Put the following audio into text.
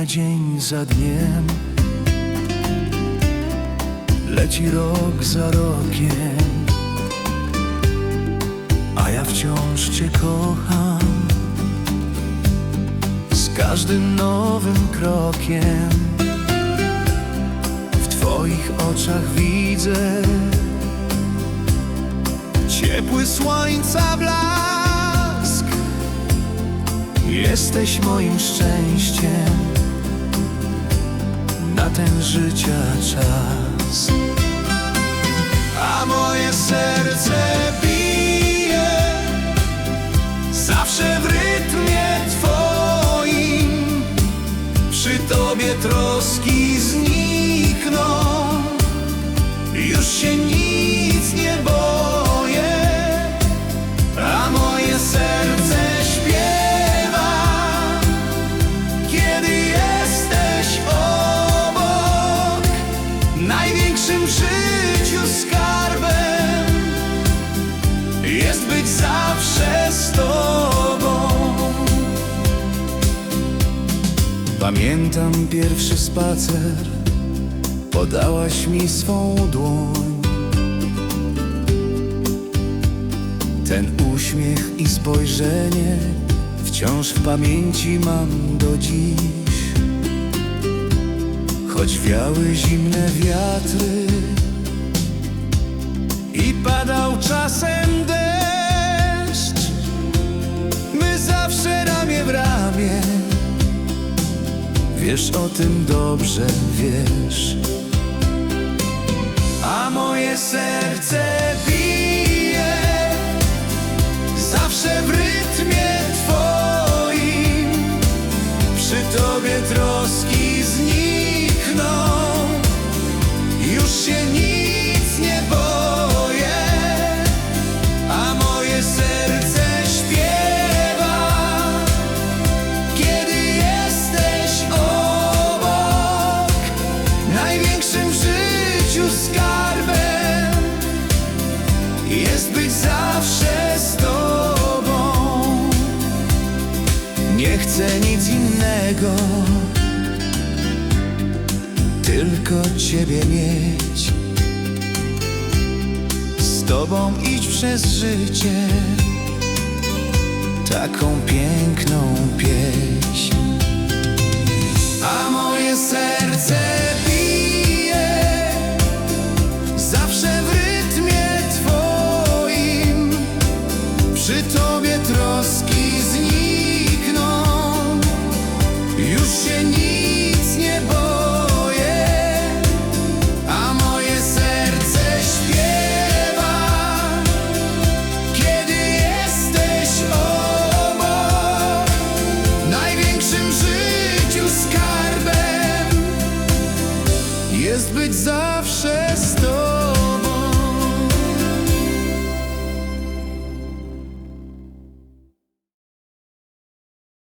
mija dzień za dniem. Leci rok za rokiem A ja wciąż Cię kocham. Z każdym nowym krokiem W Twoich oczach widzę Ciepły słońca blask. Jesteś moim szczęściem Ten życia czas. A moje serce bije Zawsze w rytmie Twoim. Przy Tobie troski Pamiętam pierwszy spacer. Podałaś mi swą dłoń. Ten uśmiech i spojrzenie Wciąż w pamięci mam do dziś. Choć wiały zimne wiatry I padał czasem Wiesz o tym dobrze, wiesz. A moje serce życiu skarbem. Jest być zawsze z Tobą. Nie chcę nic innego. Tylko Ciebie mieć. Z Tobą iść przez życie. Taką piękną pieśń. Przy Tobie troski znikną, już się nic nie boję. A moje serce śpiewa kiedy jesteś obok Największym życiu skarbem Jest być zawsze z